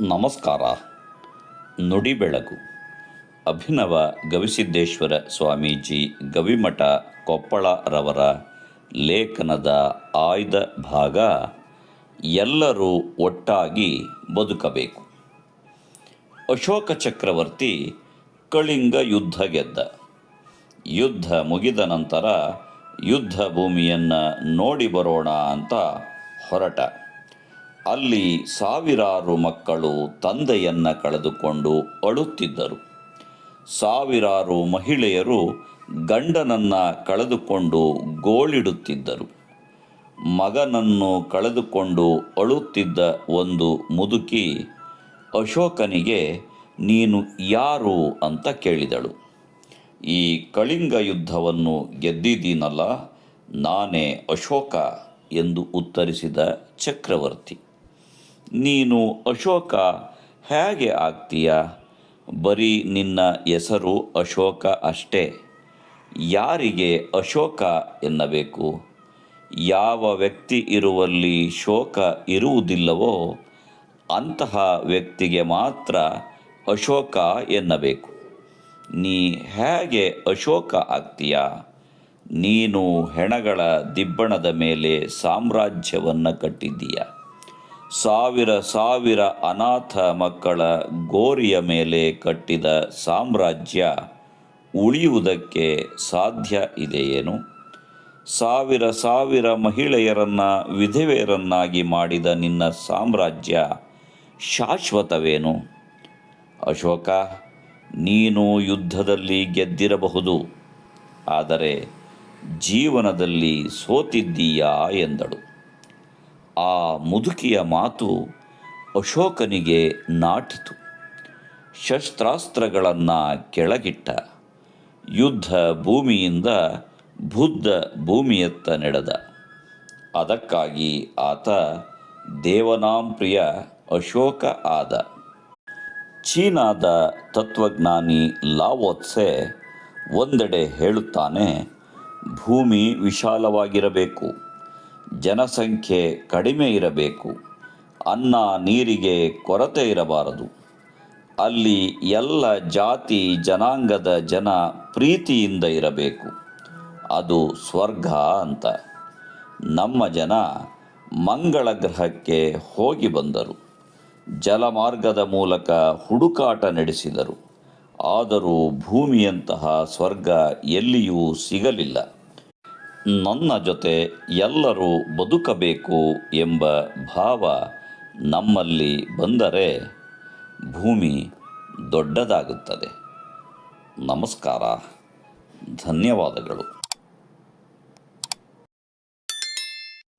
ನಮಸ್ಕಾರ. ನುಡಿ ಬೆಳಗು. ಅಭಿನವ ಗವಿಸಿದ್ದೇಶ್ವರ ಸ್ವಾಮೀಜಿ ಗವಿಮಠ ಕೊಪ್ಪಳರವರ ಲೇಖನದ ಆಯ್ದ ಭಾಗ ಎಲ್ಲರೂ ಒಟ್ಟಾಗಿ ಬದುಕಬೇಕು. ಅಶೋಕ ಚಕ್ರವರ್ತಿ ಕಳಿಂಗ ಯುದ್ಧ ಗೆದ್ದ. ಯುದ್ಧ ಮುಗಿದ ನಂತರ ಯುದ್ಧ ಭೂಮಿಯನ್ನು ನೋಡಿ ಬರೋಣ ಅಂತ ಹೊರಟ. ಅಲ್ಲಿ ಸಾವಿರಾರು ಮಕ್ಕಳು ತಂದೆಯನ್ನು ಕಳೆದುಕೊಂಡು ಅಳುತ್ತಿದ್ದರು. ಸಾವಿರಾರು ಮಹಿಳೆಯರು ಗಂಡನನ್ನು ಕಳೆದುಕೊಂಡು ಗೋಳಿಡುತ್ತಿದ್ದರು. ಮಗನನ್ನು ಕಳೆದುಕೊಂಡು ಅಳುತ್ತಿದ್ದ ಒಂದು ಮುದುಕಿ ಅಶೋಕನಿಗೆ, ನೀನು ಯಾರು? ಅಂತ ಕೇಳಿದಳು. ಈ ಕಳಿಂಗ ಯುದ್ಧವನ್ನು ಗೆದ್ದಿದ್ದೀನಲ್ಲ, ನಾನೇ ಅಶೋಕ ಎಂದು ಉತ್ತರಿಸಿದ ಚಕ್ರವರ್ತಿ. ನೀನು ಅಶೋಕ ಹೇಗೆ ಆಗ್ತೀಯ? ಬರೀ ನಿನ್ನ ಹೆಸರು ಅಶೋಕ ಅಷ್ಟೇ. ಯಾರಿಗೆ ಅಶೋಕ ಎನ್ನಬೇಕು? ಯಾವ ವ್ಯಕ್ತಿ ಇರುವಲ್ಲಿ ಶೋಕ ಇರುವುದಿಲ್ಲವೋ, ಅಂತಹ ವ್ಯಕ್ತಿಗೆ ಮಾತ್ರ ಅಶೋಕ ಎನ್ನಬೇಕು. ನೀ ಹೇಗೆ ಅಶೋಕ ಆಗ್ತೀಯಾ? ನೀನು ಹೆಣಗಳ ದಿಬ್ಬಣದ ಮೇಲೆ ಸಾಮ್ರಾಜ್ಯವನ್ನು ಕಟ್ಟಿದ್ದೀಯ? ಸಾವಿರ ಸಾವಿರ ಅನಾಥ ಮಕ್ಕಳ ಗೋರಿಯ ಮೇಲೆ ಕಟ್ಟಿದ ಸಾಮ್ರಾಜ್ಯ ಉಳಿಯುವುದಕ್ಕೆ ಸಾಧ್ಯ ಇದೆಯೇನು? ಸಾವಿರ ಸಾವಿರ ಮಹಿಳೆಯರನ್ನು ವಿಧವೆಯರನ್ನಾಗಿ ಮಾಡಿದ ನಿನ್ನ ಸಾಮ್ರಾಜ್ಯ ಶಾಶ್ವತವೇನು? ಅಶೋಕ, ನೀನು ಯುದ್ಧದಲ್ಲಿ ಗೆದ್ದಿರಬಹುದು, ಆದರೆ ಜೀವನದಲ್ಲಿ ಸೋತಿದ್ದೀಯಾ ಎಂದಳು. ಆ ಮುದುಕಿಯ ಮಾತು ಅಶೋಕನಿಗೆ ನಾಟಿತು. ಶಸ್ತ್ರಾಸ್ತ್ರಗಳನ್ನು ಕೆಳಗಿಟ್ಟ ಯುದ್ಧ ಭೂಮಿಯಿಂದ ಬುದ್ಧ ಭೂಮಿಯತ್ತ ನಡೆದ. ಅದಕ್ಕಾಗಿ ಆತ ದೇವನಾಂಪ್ರಿಯ ಅಶೋಕ ಆದ. ಚೀನಾದ ತತ್ವಜ್ಞಾನಿ ಲಾವೋತ್ಸೆ ಒಂದೆಡೆ ಹೇಳುತ್ತಾನೆ, ಭೂಮಿ ವಿಶಾಲವಾಗಿರಬೇಕು. ಜನಸಂಖ್ಯೆ ಕಡಿಮೆ ಇರಬೇಕು. ಅನ್ನ ನೀರಿಗೆ ಕೊರತೆ ಇರಬಾರದು. ಅಲ್ಲಿ ಎಲ್ಲ ಜಾತಿ ಜನಾಂಗದ ಜನ ಪ್ರೀತಿಯಿಂದ ಇರಬೇಕು. ಅದು ಸ್ವರ್ಗ ಅಂತ. ನಮ್ಮ ಜನ ಮಂಗಳ ಗ್ರಹಕ್ಕೆ ಹೋಗಿ ಬಂದರು. ಜಲಮಾರ್ಗದ ಮೂಲಕ ಹುಡುಕಾಟ ನಡೆಸಿದರು. ಆದರೂ ಭೂಮಿಯಂತಹ ಸ್ವರ್ಗ ಎಲ್ಲಿಯೂ ಸಿಗಲಿಲ್ಲ. ನನ್ನ ಜೊತೆ ಎಲ್ಲರೂ ಬದುಕಬೇಕು ಎಂಬ ಭಾವ ನಮ್ಮಲ್ಲಿ ಬಂದರೆ ಭೂಮಿ ದೊಡ್ಡದಾಗುತ್ತದೆ. ನಮಸ್ಕಾರ. ಧನ್ಯವಾದಗಳು.